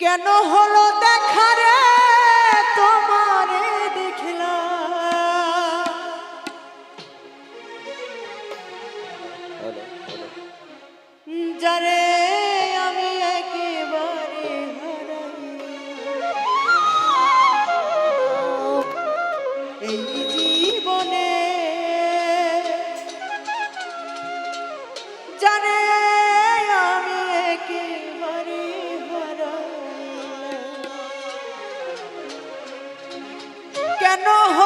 কেন হলো দেখা রে? তোমার দেখিলাম। যারে কেন হ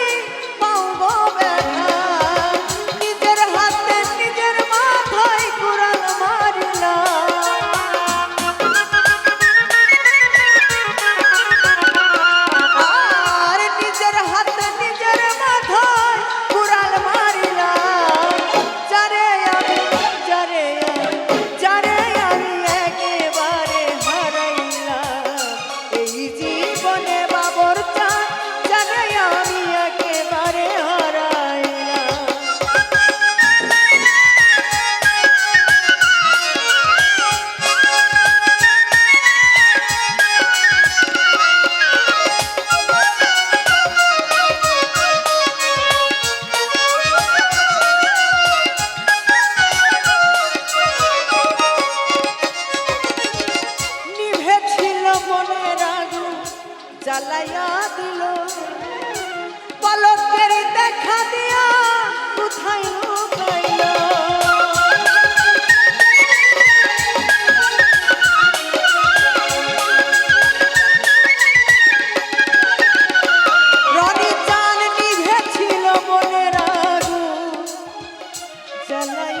জ্বালাইয়া দিল। পলকের দেখা দিয়া কোথায় Jalaya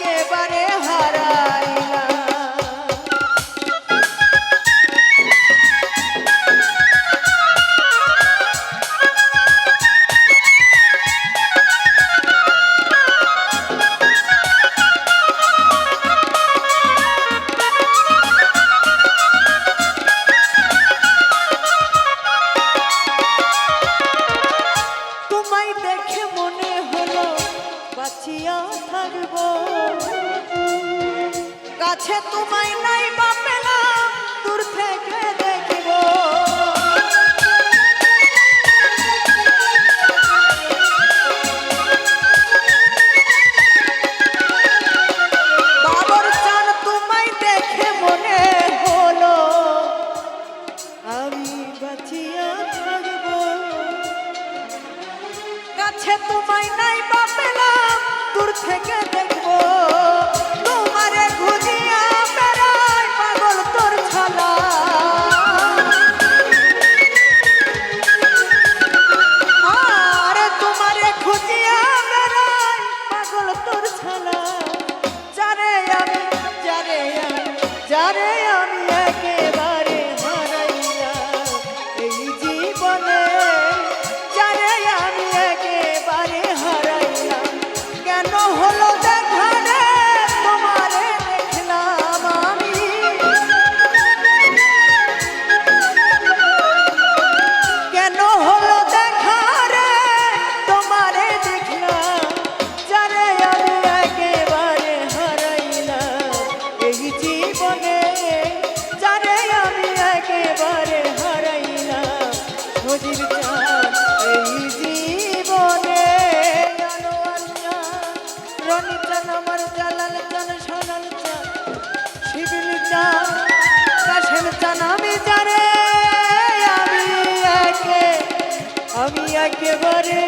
আছে তোমার একেবারে